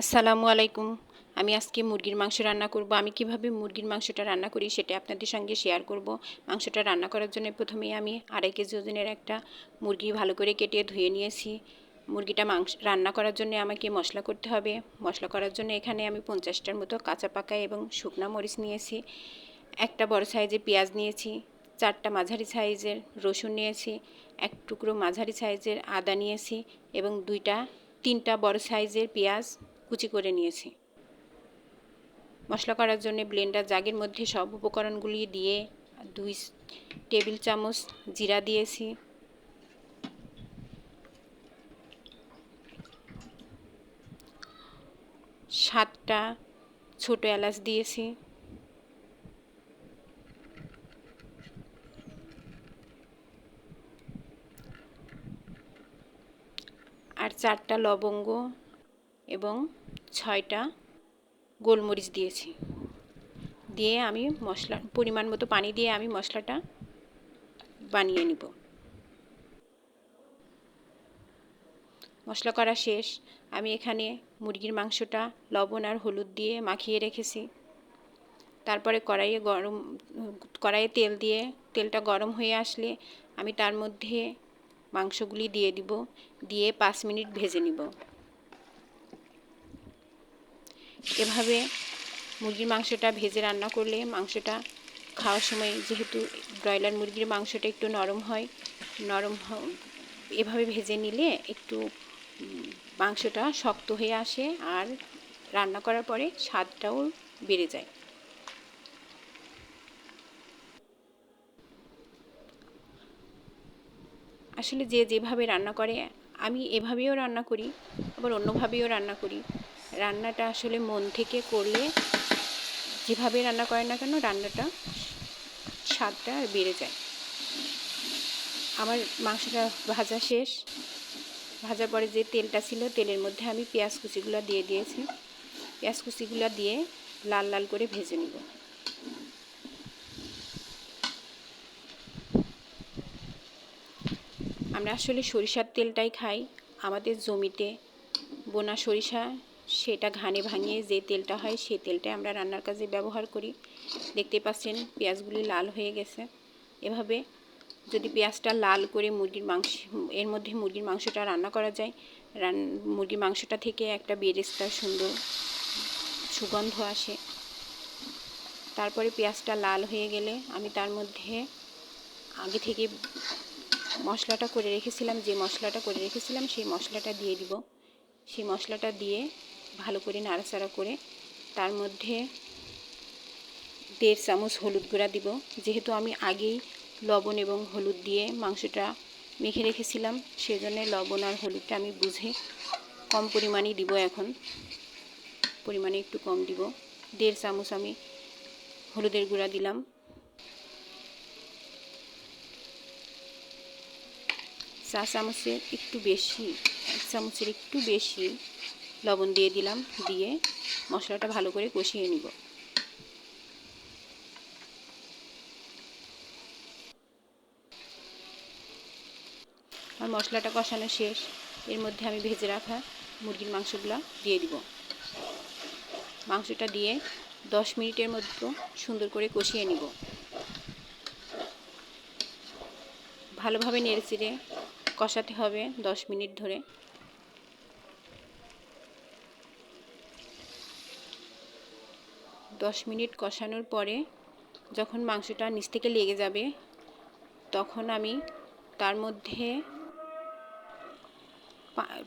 আসসালামু আলাইকুম। আমি আজকে মুরগির মাংস রান্না করব। আমি কীভাবে মুরগির মাংসটা রান্না করি সেটা আপনাদের সঙ্গে শেয়ার করব। মাংসটা রান্না করার জন্য প্রথমেই আমি আড়াই কেজি ওজনের একটা মুরগি ভালো করে কেটে ধুয়ে নিয়েছি। মুরগিটা মাংস রান্না করার জন্য আমাকে মশলা করতে হবে। মশলা করার জন্য এখানে আমি পঞ্চাশটার মতো কাঁচা পাকা এবং শুকনা মরিচ নিয়েছি। একটা বড় সাইজের পেঁয়াজ নিয়েছি। চারটা মাঝারি সাইজের রসুন নিয়েছি। এক টুকরো মাঝারি সাইজের আদা নিয়েছি এবং দুইটা, তিনটা বড় সাইজের পেঁয়াজ কুচি করে নিয়েছি। মশলা করার জন্য ব্লেন্ডার জাগের মধ্যে সব উপকরণগুলি দিয়ে দুই টেবিল চামচ জিরা দিয়েছি। সাতটা ছোট এলাচ দিয়েছি। আর চারটা লবঙ্গ এবং ছয়টা গোলমরিচ দিয়েছি। দিয়ে আমি মশলা, পরিমাণ মতো পানি দিয়ে আমি মশলাটা বানিয়ে নিব। মশলা করা শেষ। আমি এখানে মুরগির মাংসটা, লবণ আর হলুদ দিয়ে মাখিয়ে রেখেছি। তারপরে কড়াইয়ে গরম, কড়াইয়ে তেল দিয়ে, তেলটা গরম হয়ে আসলে আমি তার মধ্যে মাংসগুলি দিয়ে দিব। দিয়ে পাঁচ মিনিট ভেজে নিব। এভাবে মুরগির মাংসটা ভেজে রান্না করলে মাংসটা খাওয়ার সময় যেহেতু ব্রয়লার মুরগির মাংসটা একটু নরম হয়, নরম এভাবে ভেজে নিলে একটু মাংসটা শক্ত হয়ে আসে আর রান্না করার পরে স্বাদটাও বেড়ে যায়। আসলে যে যেভাবে রান্না করে, আমি এভাবেও রান্না করি, আবার অন্যভাবেও রান্না করি। রান্নাটা আসলে মন থেকে করলে যেভাবে রান্না করে না কেন রান্নাটা স্বাদটা বেড়ে যায়। আমার মাংসটা ভাজা শেষ। ভাজার পরে যে তেলটা ছিল তেলের মধ্যে আমি পেঁয়াজ কুচিগুলো দিয়ে দিয়েছি। পেঁয়াজ কুচিগুলো দিয়ে লাল লাল করে ভেজে নিব। আমরা আসলে সরিষার তেলটাই খাই। আমাদের জমিতে বোনা সরিষা সেটা ঘানে ভাঙিয়ে যে তেলটা হয় সেই তেলটাই আমরা রান্নার কাজে ব্যবহার করি। দেখতে পাচ্ছেন পেঁয়াজগুলি লাল হয়ে গেছে। এভাবে যদি পেঁয়াজটা লাল করে মুরগির মাংস, এর মধ্যে মুরগির মাংসটা রান্না করা যায়। রান, মুরগির মাংসটা থেকে একটা বেরেস্তা সুন্দর সুগন্ধ আসে। তারপরে পেঁয়াজটা লাল হয়ে গেলে আমি তার মধ্যে আগে থেকে মশলাটা করে রেখেছিলাম, যে মশলাটা করে রেখেছিলাম সেই মশলাটা দিয়ে দিব। সেই মশলাটা দিয়ে ভালো করে নাড়াচাড়া করে তার মধ্যে দেড় চামচ হলুদ গুঁড়া দিব। যেহেতু আমি আগেই লবণ এবং হলুদ দিয়ে মাংসটা মেখে রেখেছিলাম, সেজন্য লবণ আর হলুদটা আমি বুঝে কম পরিমাণেই দিব এখন। পরিমাণে একটু কম দিব। দেড় চামচ আমি হলুদের গুঁড়া দিলাম। চা চামচের একটু বেশি, এক চামচের একটু বেশি লবণ দিয়ে দিলাম, দিয়ে মশলাটা ভালো করে কষিয়ে নিব। আর মশলাটা কষানো শেষ। এর মধ্যে আমি ভেজে রাখা মুরগির মাংসগুলো দিয়ে দিব। মাংসটা দিয়ে দশ মিনিটের মতো সুন্দর করে কষিয়ে নিব। ভালোভাবে নেড়ে কষাতে হবে দশ মিনিট ধরে। দশ মিনিট কষানোর পরে যখন মাংসটা নিচ থেকে লেগে যাবে, তখন আমি তার মধ্যে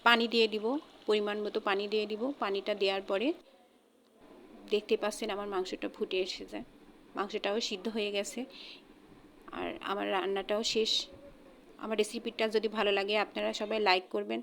পানি দিয়ে দিব, পরিমাণ মতো পানি দিয়ে দিব। পানিটা দেওয়ার পরে দেখতে পাচ্ছেন আমার মাংসটা ফুটে এসেছে। মাংসটাও সিদ্ধ হয়ে গেছে। আর আমার রান্নাটাও শেষ। আমার রেসিপিটা যদি ভালো লাগে, আপনারা সবাই লাইক করবেন।